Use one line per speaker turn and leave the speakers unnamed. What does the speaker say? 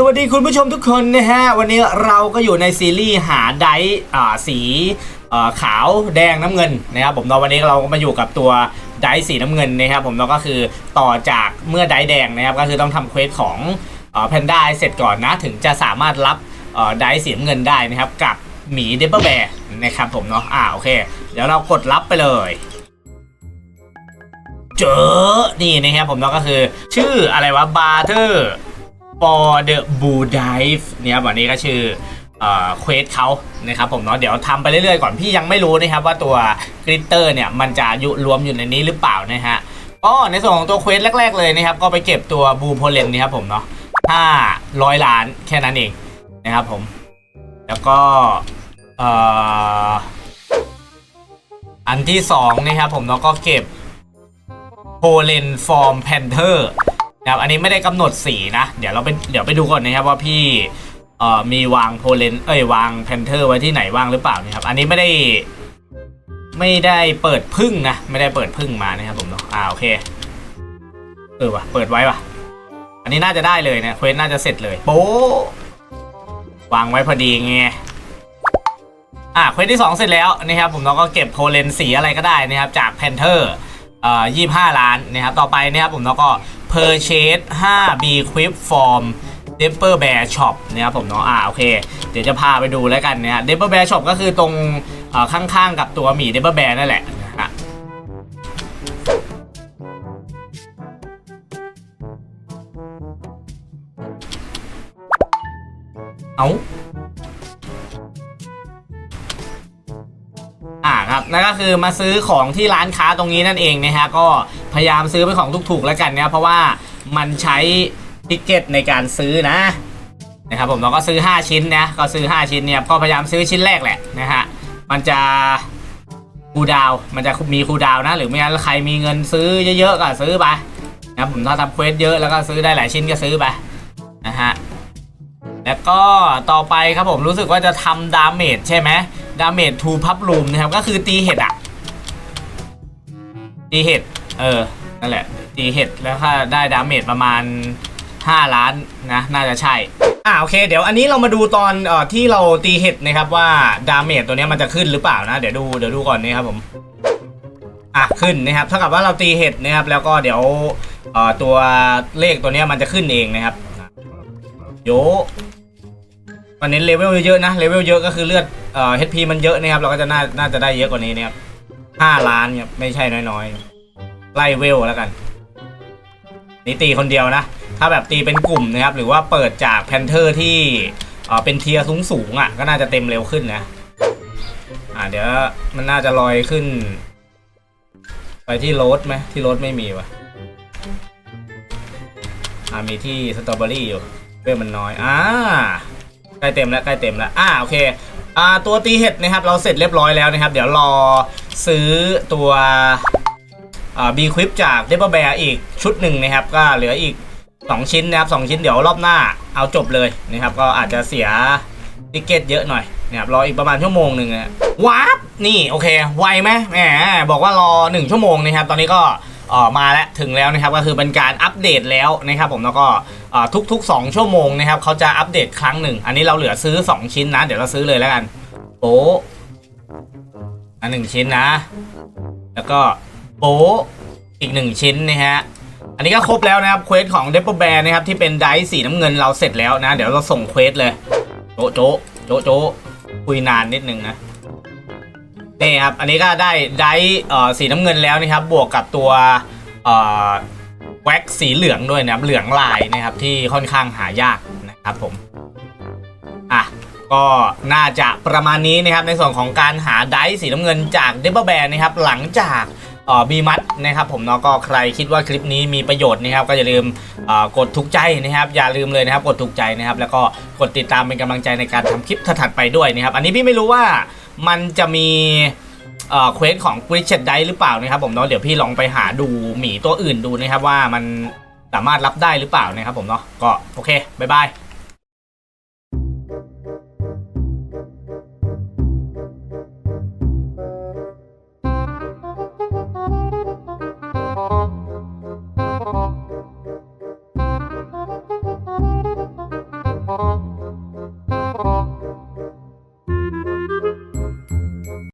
สวัสดีคุณผู้ชมทุกคนนะฮะ วันนี้เราก็อยู่ในซีรีส์หาไดาสีขาวแดงน้ำเงินนะครับผมเนาะวันนี้เราก็มาอยู่กับตัวไดสีน้ำเงินนะครับผมเนาก็คือต่อจากเมื่อไดแดงนะครับก็คือต้องทำเควสของแพนด้าเสร็จก่อนนะ ถึงจะสามารถรับไดสีน้ำเงินได้นะครับ กับหมีเดบเบิลแบร์นะครับผมเนาะอ่าโอเค เดี๋ยวเรากดรับไปเลยเจอนี่นะครับผมเนาก็คือชื่ออะไรวะ Barter for the Blue Dive เนี่ยครับวันนี้ก็ชื่อเอ่อเควสเขานะครับผมเนาะเดี๋ยวทำไปเรื่อยๆก่อนพี่ยังไม่รู้นะครับว่าตัวกริตเตอร์เนี่ยมันจะอยู่รวมอยู่ในนี้หรือเปล่านะฮะก็ในส่วนของตัวเควสแรก ๆเลยนะครับก็ไปเก็บตัวบูโพเลนนะครับผมเนาะ500ล้านแค่นั้นเองนะครับผม แล้วก็เอ่ออันที่สองนะครับผมเนาะก็เก็บโพเลนฟอร์มแพนเทอร์ นะครับอันนี้ไม่ได้กำหนดสีนะ เดี๋ยวเราไปเดี๋ยวไปดูก่อนนะครับว่าพี่เอ่อมีวางโพเลนเอ้ยวางแพนเทอร์ไว้ที่ไหนว่างหรือเปล่านะครับ อันนี้ไม่ได้ไม่ได้เปิดพึ่งนะ ไม่ได้เปิดพึ่งมานะครับผมเนาะอ่าโอเคเออว่ะเปิดไว้ว่ะ อันนี้น่าจะได้เลยนะเควสน่าจะเสร็จเลยโป๊วางไว้พอดีไงอ่าเควสที่ 2 เสร็จแล้วนะครับผมเราก็เก็บโพเลนสีอะไรก็ได้นะครับจากแพนเทอร์ เอ่อ25ล้านนะครับ ต่อไปนะครับผมแล้วก็ purchase 5 b quip form d e p p e r bear shop นะครับผมเนาะอ่าโอเค เดี๋ยวจะพาไปดูแล้วกันนะฮะ d e p p e r bear shop ก็คือตรงข้างๆกับตัวหมี d e p p e r bear นั่นแหละนะเอา นั่นก็คือมาซื้อของที่ร้านค้าตรงนี้นั่นเองนะฮะก็พยายามซื้อเป็นของถูกๆแล้วกันนะเพราะว่ามันใช้ทิกเก็ตในการซื้อนะนะครับผมเราก็ซื้อ 5 ชิ้นนะก็ซื้อ 5 ชิ้นเนี่ยก็พยายามซื้อชิ้นแรกแหละนะฮะมันจะคูดาวมันจะมีคูดาวนะ หรือไม่งั้นใครมีเงินซื้อเยอะๆก็ซื้อไปนะผมถ้าทำเควสเยอะแล้วก็ซื้อได้หลายชิ้นก็ซื้อไปนะฮะแล้วก็ต่อไปครับผมรู้สึกว่าจะทำดาเมจใช่ไหม ดาเมจทูพับลูมนะครับ ก็คือตีเห็ดอะตีเห็ด เออ นั่นแหละ ตีเห็ดแล้วถ้าได้ดาเมจประมาณ 5 ล้านนะ น่าจะใช่ อ่าโอเค เดี๋ยวอันนี้เรามาดูตอนเอ่อที่เราตีเห็ดนะครับว่าดาเมจตัวนี้มันจะขึ้นหรือเปล่านะ เดี๋ยวดู เดี๋ยวดูก่อนนะครับผม อะขึ้นนะครับ เท่ากับว่าเราตีเห็ดนะครับ แล้วก็เดี๋ยวเอ่อตัวเลขตัวนี้มันจะขึ้นเองนะครับ โย วันนี้เลเวลเยอะๆนะเลเวลเยอะก็คือเลือดเอ่อ HP มันเยอะนะครับเราก็จะน่าน่าจะได้เยอะกว่านี้นะครับห้าล้านเนี่ยไม่ใช่น้อยๆไล่เวลแล้วกันนี่ตีคนเดียวนะ ถ้าแบบตีเป็นกลุ่มนะครับ หรือว่าเปิดจากแพนเทอร์ที่เอ่อเป็นเทียร์สูงๆอะก็น่าจะเต็มเร็วขึ้นนะอ่าเดี๋ยวมันน่าจะลอยขึ้น ไปที่โรดไหมที่โรดไม่มีวะอ่ามีที่สตรอเบอรี่อยู่เวลมันน้อยอ่า ใกล้เต็มแล้วใกล้เต็มแล้วอ่าโอเคอ่าตัวตีเห็ดนะครับเราเสร็จเรียบร้อยแล้วนะครับ เดี๋ยวรอซื้อตัวอ่าบีควิปจากเดบเบร์อีกชุดหนึ่งนะครับ ก็เหลืออีก 2 ชิ้นนะครับ 2 ชิ้นเดี๋ยวรอบหน้าเอาจบเลยนะครับ ก็อาจจะเสียติเกตเยอะหน่อยนะครับรออีกประมาณชั่วโมงหนึ่งนะวาร์ปนี่โอเคไวไหมแหมบอกว่ารอ 1 ชั่วโมงนะครับ ตอนนี้ก็ออมาแล้วถึงแล้วนะครับ ก็คือเป็นการอัปเดตแล้วนะครับ ผมแล้วก็ ทุก ๆ 2 ชั่วโมงนะครับเขาจะอัปเดตครั้งหนึ่ง อันนี้เราเหลือซื้อ 2 ชิ้นนะ เดี๋ยวเราซื้อเลยแล้วกันโป๊อันหนึ่งชิ้นนะ แล้วก็โป๊อีกหนึ่งชิ้นนะฮะอันนี้ก็ครบแล้วนะครับเควสของเดปเปอร์แบร์นะครับที่เป็นไดซ์สีน้ำเงินเราเสร็จแล้วนะ เดี๋ยวเราส่งเควสเลย โจะโจะโจะโจะคุยนานนิดนึงนะนี่ครับอันนี้ก็ได้ไดซ์เอ่อสีน้ำเงินแล้วนะครับบวกกับตัวอ่อ แว็กสีเหลืองด้วยนะครับเหลืองลายนะครับที่ค่อนข้างหายากนะครับผมอะก็น่าจะประมาณนี้นะครับในส่วนของการหาไดสีน้ำเงินจากเดปเปอร์แบร์นะครับหลังจากอ่อบีมัดนะครับผมเนาะก็ใครคิดว่าคลิปนี้มีประโยชน์นะครับ ก็อย่าลืมกดถูกใจนะครับ อย่าลืมเลยนะครับ กดถูกใจนะครับ แล้วก็กดติดตามเป็นกำลังใจในการทำคลิปถัดไปด้วยนะครับ อันนี้พี่ไม่รู้ว่ามันจะมี เควสของกริชเชตไดหรือเปล่านะครับผมเนาะเดี๋ยวพี่ลองไปหาดูหมีตัวอื่นดูนะครับว่ามันสามารถรับได้หรือเปล่านะครับผมเนาะก็โอเคบ๊ายบาย